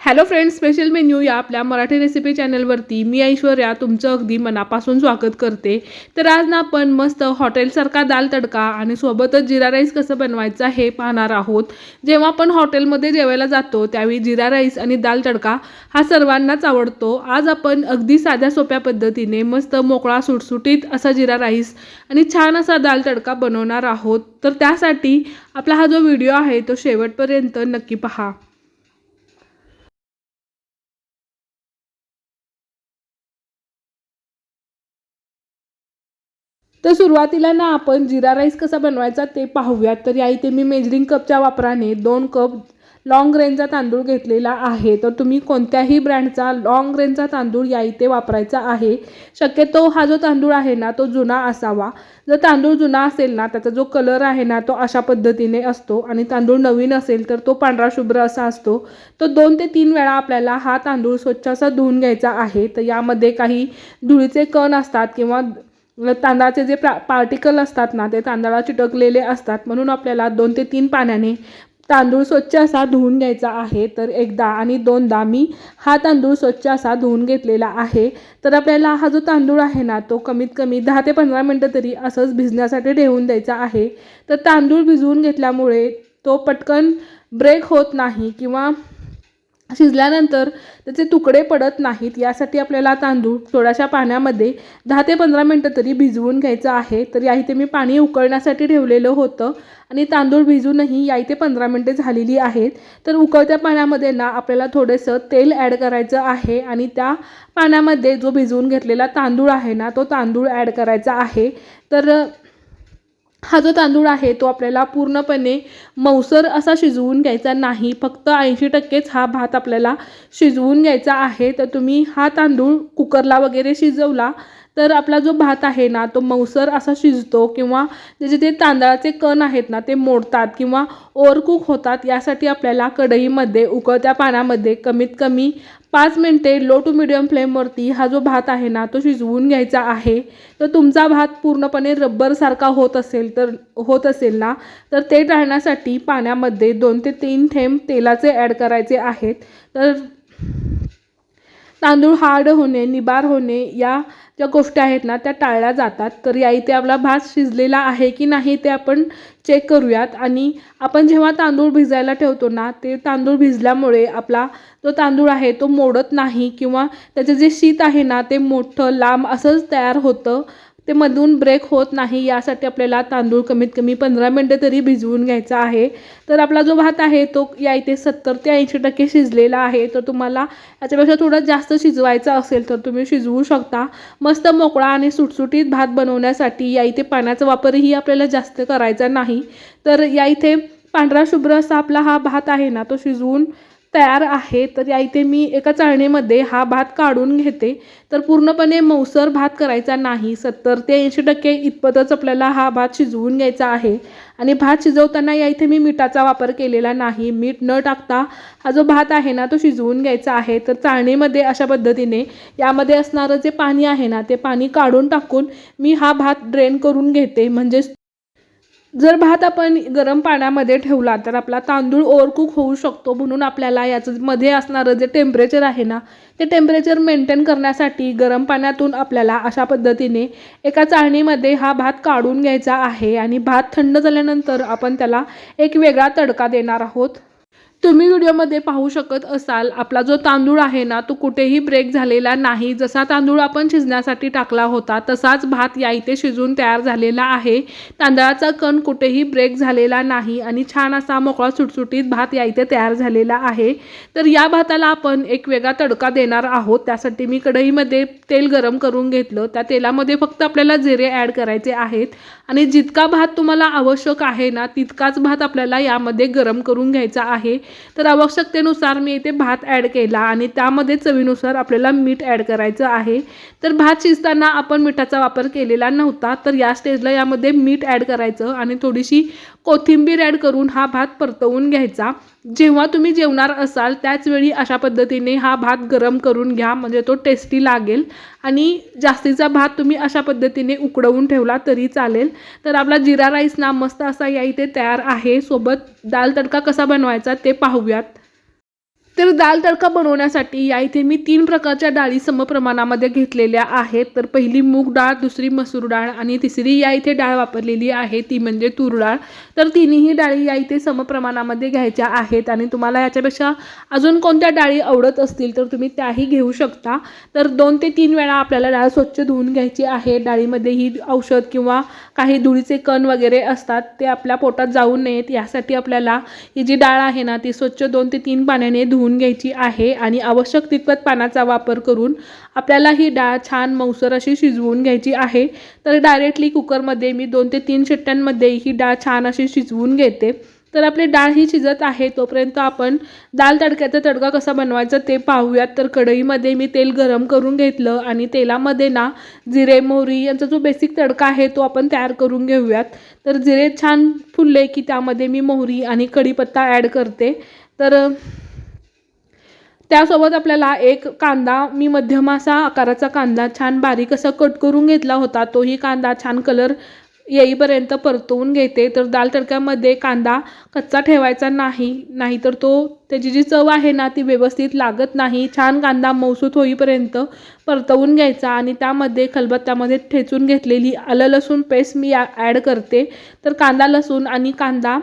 Hello friends special menu या आपल्या Marathi recipe चॅनलवरती मी ऐश्वर्या तुमचं अगदी मनापासून स्वागत करते. तर आज ना आपण मस्त हॉटेलसारखा दाल तडका आणि सोबतच जिरा राईस कसं बनवायचा हे पाहणार आहोत. जेव्हा आपण हॉटेलमध्ये जेवायला जातो त्यावेळी जिरा राईस आणि दाल तडका हा सर्वांनाच आवडतो. आज आपण अगदी साध्या सोप्या पद्धतीने मस्त मोकळा सुटसुटीत असा जिरा राईस आणि छान असा दाल तडका बनवणार आहोत. तर त्यासाठी आपला हा जो व्हिडिओ आहे तो शेवटपर्यंत नक्की पहा. तर सुरुवातीला ना आपण जिरा राईस कसा बनवायचा ते पाहूयात. तर या इथे मी मेजरिंग कपच्या वापराने दोन कप लाँग रेंजचा तांदूळ घेतलेला आहे. तर तुम्ही कोणत्याही ब्रँडचा लाँग रेंजचा तांदूळ या इथे वापरायचा आहे. शक्यतो हा जो तांदूळ आहे ना तो जुना असावा. जर तांदूळ जुना असेल ना त्याचा जो कलर आहे ना तो अशा पद्धतीने असतो. आणि तांदूळ नवीन असेल तर तो पांढरा शुभ्र असा असतो. तर दोन ते तीन वेळा आपल्याला हा तांदूळ स्वच्छ असा धुवून घ्यायचा आहे. तर यामध्ये काही धुळीचे कण असतात किंवा म्हणजे तांदळाचे जे प्रा पार्टिकल असतात ना ते तांदळा चिटकलेले असतात. म्हणून आपल्याला दोन ते तीन पाण्याने तांदूळ स्वच्छ असा धुवून घ्यायचा आहे. तर एकदा आणि दोनदा मी हा तांदूळ स्वच्छ असा धुवून घेतलेला आहे. तर आपल्याला हा जो तांदूळ आहे ना तो कमीत कमी दहा ते पंधरा मिनटं तरी असंच भिजण्यासाठी ठेवून द्यायचा आहे. तर तांदूळ भिजवून घेतल्यामुळे तो पटकन ब्रेक होत नाही किंवा शिजल्यानंतर त्याचे तुकडे पडत नाहीत. यासाठी आपल्याला तांदूळ थोड्याशा पाण्यामध्ये दहा ते पंधरा मिनटं तरी भिजवून घ्यायचं आहे. तर या इथे मी पाणी उकळण्यासाठी ठेवलेलं होतं आणि तांदूळ भिजूनही या इथे पंधरा मिनटे झालेली आहेत. तर उकळत्या पाण्यामध्ये ना आपल्याला थोडंसं तेल ॲड करायचं आहे आणि त्या पाण्यामध्ये जो भिजवून घेतलेला तांदूळ आहे ना तो तांदूळ ॲड करायचा आहे. तर हा जो तांदूळ आहे तो आपल्याला पूर्णपणे मौसर असा शिजवून घ्यायचा नाही. फक्त ऐंशी टक्केच हा भात आपल्याला शिजवून घ्यायचा आहे. तर तुम्ही हा तांदूळ कुकरला वगैरे शिजवला तर आपला जो भात आहे ना तो मऊसर असा शिजतो किंवा त्याचे ते तांदळाचे कण आहेत ना ते मोडतात किंवा ओरकूक होतात यासाठी आपल्याला कढईमध्ये उकळत्या पाण्यामध्ये कमीत कमी पाच मिनटे लो टू मिडियम फ्लेमवरती हा जो भात आहे ना तो शिजवून घ्यायचा आहे. तर तुमचा भात पूर्णपणे रब्बरसारखा होत असेल तर होत असेल ना तर ते टाळण्यासाठी पाण्यामध्ये दोन ते तीन थेंब तेलाचे ॲड करायचे आहेत. तर तांदूळ हार्ड होणे निबार होणे या ज्या गोष्टी आहेत ना त्या टाळल्या जातात. तर या इथे आपला भात शिजलेला आहे की नाही ते आपण चेक करूयात. आणि आपण जेव्हा तांदूळ भिजायला ठेवतो ना ते तांदूळ भिजल्यामुळे आपला जो तांदूळ आहे तो मोडत नाही किंवा त्याचं जे शीत आहे ना ते मोठं लांब असंच तयार होतं. ते मधून ब्रेक होत नाही यासाठी आपल्याला तांदूळ कमीत कमी पंधरा मिनटं तरी भिजवून घ्यायचा आहे. तर आपला जो भात आहे तो या इथे सत्तर ते ऐंशी टक्के शिजलेला आहे. तर तुम्हाला याच्यापेक्षा थोडं जास्त शिजवायचा असेल तर तुम्ही शिजवू शकता. मस्त मोकळा आणि सुटसुटीत भात बनवण्यासाठी या इथे पाण्याचा वापरही आपल्याला जास्त करायचा नाही. तर या इथे पांढरा शुभ्र असा आपला हा भात आहे ना तो शिजवून तयार आहे तर या इथे मी एका चाळणीमध्ये हा भात काढून घेते. तर पूर्णपणे मौसर भात करायचा नाही सत्तर ते ऐंशी टक्के इतपतच आपल्याला हा भात शिजवून घ्यायचा आहे. आणि भात शिजवताना या इथे मी मिठाचा वापर केलेला नाही. मीठ न टाकता हा जो भात आहे ना तो शिजवून घ्यायचा आहे. तर चाळणीमध्ये अशा पद्धतीने यामध्ये असणारं जे पाणी आहे ना ते पाणी काढून टाकून मी हा भात ड्रेन करून घेते. म्हणजेच जर भात आपण गरम पाण्यामध्ये ठेवला तर आपला तांदूळ ओव्हरकुक होऊ शकतो म्हणून आपल्याला याचं मध्ये असणारं जे टेम्परेचर आहे ना ते टेम्परेचर मेंटेन करण्यासाठी गरम पाण्यातून आपल्याला अशा पद्धतीने एका चाळणीमध्ये हा भात काढून घ्यायचा आहे आणि भात थंड झाल्यानंतर आपण त्याला एक वेगळा तडका देणार आहोत. तुम्ही व्हिडिओमध्ये पाहू शकत असाल आपला जो तांदूळ आहे ना तो कुठेही ब्रेक झालेला नाही. जसा तांदूळ आपण शिजण्यासाठी टाकला होता तसाच भात या इथे शिजून तयार झालेला आहे. तांदळाचा कण कुठेही ब्रेक झालेला नाही आणि छान असा मोकळा सुटसुटीत भात या इथे तयार झालेला आहे. तर या भाताला आपण एक वेगळा तडका देणार आहोत. त्यासाठी मी कढईमध्ये तेल गरम करून घेतलं. त्या तेलामध्ये फक्त आपल्याला जिरे ॲड करायचे आहेत. आणि जितका भात तुम्हाला आवश्यक आहे ना तितकाच भात आपल्याला यामध्ये गरम करून घ्यायचा आहे. तर आवश्यकतेनुसार मी इथे भात ॲड केला आणि त्यामध्ये चवीनुसार आपल्याला मीठ ॲड करायचं आहे. तर भात शिजताना आपण मिठाचा वापर केलेला नव्हता तर या स्टेजला यामध्ये मीठ ॲड करायचं आणि थोडीशी कोथिंबीर ॲड करून हा भात परतवून घ्यायचा. जेव्हा तुम्ही जेवणार असाल त्याचवेळी अशा पद्धतीने हा भात गरम करून घ्या म्हणजे तो टेस्टी लागेल. आणि जास्तीचा भात तुम्ही अशा पद्धतीने उकडवून ठेवला तरी चालेल. तर आपला जिरा राईस ना मस्त असा या इथे तयार आहे. सोबत दाल तडका कसा बनवायचा ते पाहूयात. तर दाल तडका बनवण्यासाठी या इथे मी तीन प्रकारच्या डाळी समप्रमाणामध्ये घेतलेल्या आहेत. तर पहिली मूग डाळ दुसरी मसूर डाळ आणि तिसरी या इथे डाळ वापरलेली आहे ती म्हणजे तूर डाळ. तर तिन्ही डाळी या इथे समप्रमाणामध्ये घ्यायच्या आहेत आणि तुम्हाला याच्यापेक्षा अजून कोणत्या डाळी आवडत असतील तर तुम्ही त्याही घेऊ शकता. तर दोन ते तीन वेळा आपल्याला डाळ स्वच्छ धुवून घ्यायची आहे. डाळीमध्ये ही औषध किंवा काही धुळीचे कण वगैरे असतात ते आपल्या पोटात जाऊ नयेत. यासाठी आपल्याला ही जी डाळ आहे ना ती स्वच्छ दोन ते तीन पाण्याने धुवून घ्यायची आहे आणि आवश्यक तितपत पाण्याचा वापर करून आपल्याला ही डाळ छान मौसर अशी शिजवून घ्यायची आहे. तर डायरेक्टली कुकरमध्ये मी दोन ते तीन शिट्ट्यांमध्ये ही डाळ छान अशी शिजवून घेते. तर आपली डाळ ही शिजत आहे तोपर्यंत आपण दाल तडक्याचा तडका कसा बनवायचा ते पाहूयात. तर कढईमध्ये मी तेल गरम करून घेतलं आणि तेलामध्ये ना जिरे मोहरी यांचा जो बेसिक तडका आहे तो आपण तयार करून घेऊयात. तर जिरे छान फुलले की त्यामध्ये मी मोहरी आणि कढीपत्ता ॲड करते. तर त्यासोबत आपल्याला एक कांदा मी मध्यम असा आकाराचा कांदा छान बारीक असा कट करून घेतला होता तोही कांदा छान कलर येईपर्यंत परतवून घेते. तर दाल तडक्यामध्ये कांदा कच्चा ठेवायचा नाही नाहीतर तो त्याची जी चव आहे ना ती व्यवस्थित लागत नाही. छान कांदा मौसूत होईपर्यंत परतवून घ्यायचा आणि त्यामध्ये खलबत्त्यामध्ये ठेचून घेतलेली आलं लसूण पेस्ट मी ॲड करते. तर कांदा लसूण आणि कांदा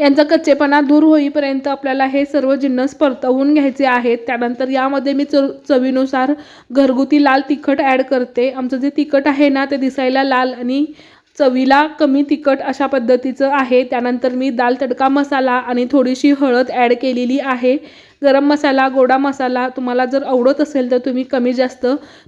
यांचा कच्चेपणा दूर होईपर्यंत आपल्याला हे सर्व जिन्नस परतवून घ्यायचे आहेत. त्यानंतर यामध्ये मी चव चवीनुसार घरगुती लाल तिखट ॲड करते. आमचं जे तिखट आहे ना ते दिसायला लाल आणि चवीला कमी तिखट अशा पद्धतीचं आहे. त्यानंतर मी दाल तडका मसाला आणि थोडीशी हळद ॲड केलेली आहे. गरम मसाला गोडा मसाला तुम्हाला जर आवडत असेल तर तुम्ही कमी जास्त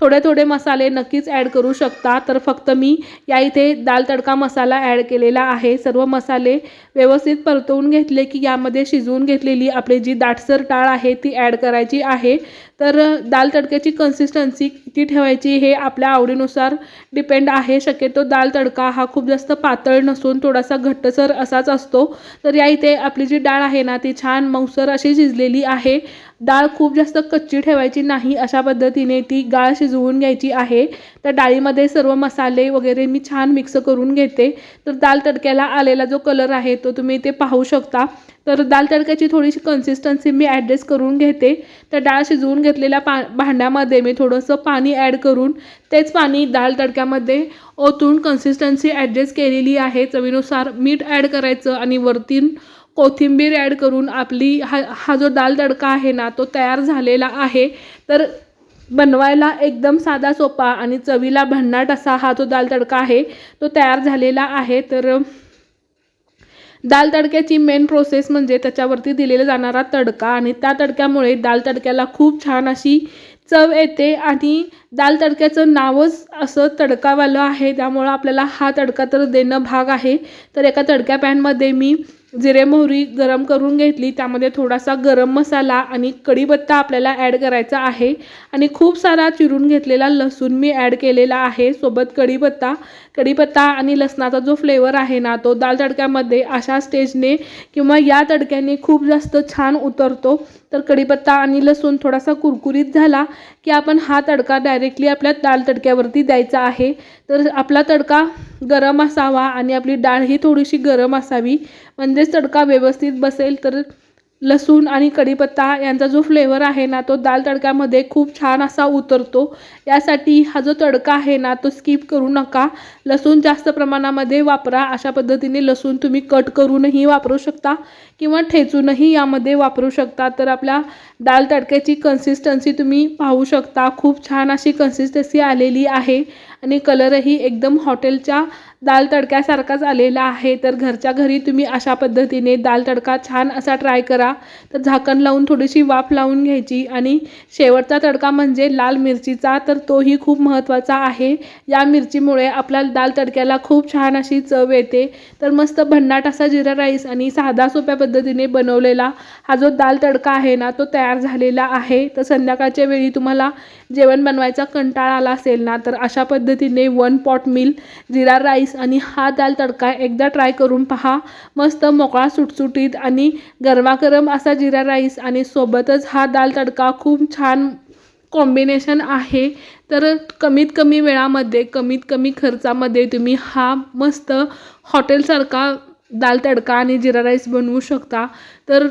थोडे थोडे मसाले नक्कीच ॲड करू शकता. तर फक्त मी या इथे दाल तडका मसाला ॲड केलेला आहे. सर्व मसाले व्यवस्थित परतवून घेतले की यामध्ये शिजवून घेतलेली आपली जी दाटसर डाळ आहे ती ॲड करायची आहे. तर दाल तडक्याची कन्सिस्टन्सी किती ठेवायची हे आपल्या आवडीनुसार डिपेंड आहे. शक्यतो दाल तडका हा खूप जास्त पातळ नसून थोडासा घट्टसर असाच असतो. तर या इथे आपली जी डाळ आहे ना ती छान मऊसर अशी शिजलेली आहे. डाळ खूप जास्त कच्ची ठेवायची नाही अशा पद्धतीने ती डाळ शिजवून घ्यायची आहे. त्या डाळीमध्ये सर्व मसाले वगैरे मी छान मिक्स करून घेते. तर दाल तडक्याला आलेला जो कलर आहे तो तुम्ही इथे पाहू शकता. तर दाल तडक्याची थोडीशी कन्सिस्टन्सी मी ॲडजस्ट करून घेते. तर डाळ शिजवून घेतलेल्या पा भांड्यामध्ये मी थोडंसं पाणी ॲड करून तेच पाणी दाल तडक्यामध्ये ओतून कन्सिस्टन्सी ॲडजस्ट केलेली आहे. चवीनुसार मीठ ॲड करायचं आणि वरतीन कोथिंबीर ॲड करून आपली हा हा जो दाल तडका आहे ना तो तयार झालेला आहे. तर बनवायला एकदम साधा सोपा आणि चवीला भन्नाट असा हा जो दाल तडका आहे तो तयार झालेला आहे. तर दाल तडक्याची मेन प्रोसेस म्हणजे त्याच्यावरती दिलेला जाणारा तडका आणि त्या तडक्यामुळे दाल तडक्याला खूप छान अशी चव येते आणि दाल तडक्याचं नावच असं तडकावालं आहे त्यामुळं आपल्याला हा तडका तर देणं भाग आहे. तर एका तडक्या पॅनमध्ये मी जिरे मोहरी गरम करून घेतली त्यामध्ये थोडासा गरम मसाला आणि कढीपत्ता आपल्याला ॲड करायचा आहे. आणि खूप सारा चिरून घेतलेला लसूण मी ॲड केलेला आहे. सोबत कढीपत्ता कढीपत्ता आणि लसणाचा जो फ्लेवर आहे ना तो दाल तडक्यामध्ये अशा स्टेजने किंवा या तडक्याने खूप जास्त छान उतरतो. तर कढीपत्ता आणि लसूण थोडासा कुरकुरीत झाला की आपण हा तडका डायरेक्टली आपल्या दाल तडक्यावरती द्यायचा आहे. तर आपला तडका गरम असावा आणि आपली डाळ ही थोडीशी गरम असावी. म्हणजेच तडका व्यवस्थित बसेल तर लसूण आणि कढीपत्ता यांचा जो फ्लेवर आहे ना तो दाल तडक्यामध्ये खूप छान असा उतरतो. यासाठी हा जो तडका आहे ना तो स्किप करू नका. लसूण जास्त प्रमाणामध्ये वापरा. अशा पद्धतीने लसूण तुम्ही कट करूनही वापरू शकता किंवा ठेचूनही यामध्ये वापरू शकता. तर आपल्या दाल तडक्याची कन्सिस्टन्सी तुम्ही पाहू शकता. खूप छान अशी कन्सिस्टन्सी आलेली आहे आणि कलरही एकदम हॉटेलच्या दाल तडक्यासारखाच आलेला आहे तर घरच्या घरी तुम्ही अशा पद्धतीने दाल तडका छान असा ट्राय करा. तर झाकण लावून थोडीशी वाफ लावून घ्यायची आणि शेवटचा तडका म्हणजे लाल मिरचीचा तर तोही खूप महत्त्वाचा आहे. या मिरचीमुळे आपल्या दाल तडक्याला खूप छान अशी चव येते. तर मस्त भन्नाट असा जिरा राईस आणि साधा सोप्या पद्धतीने बनवलेला हा जो दाल तडका आहे ना तो तयार झालेला आहे. तर संध्याकाळच्या वेळी तुम्हाला जेवण बनवायचा कंटाळा आला असेल ना तर अशा पद्धतीने one pot meal jeera rice आणि हा दाल तडका एकदा ट्राय करून पहा. मस्त मोकळा सुटसुटीत आणि गरमागरम असा जिरा राईस आणि सोबतच हा दाल तडका खूप छान कॉम्बिनेशन आहे. तर कमीत कमी वेळामध्ये कमीत कमी खर्चामध्ये तुम्ही हा मस्त हॉटेलसारखा दाल तडका आणि जिरा राईस बनवू शकता. तर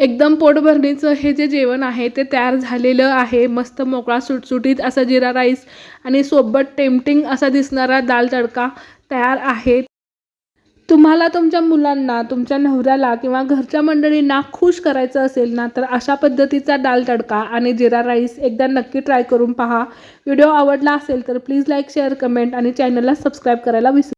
एकदम पोटभरणीचं हे जे जेवण आहे ते तयार झालेलं आहे. मस्त मोकळा सुटसुटीत असा जिरा राईस आणि सोबत टेम्पटिंग असा दिसणारा दाल तडका तयार आहे. तुम्हाला तुमच्या मुलांना तुमच्या नवऱ्याला किंवा घरच्या मंडळींना खुश करायचं असेल ना तर अशा पद्धतीचा दाल तडका आणि जिरा राईस एकदा नक्की ट्राय करून पहा. व्हिडिओ आवडला असेल तर प्लीज लाईक शेअर कमेंट आणि चॅनलला सबस्क्राईब करायला विसरू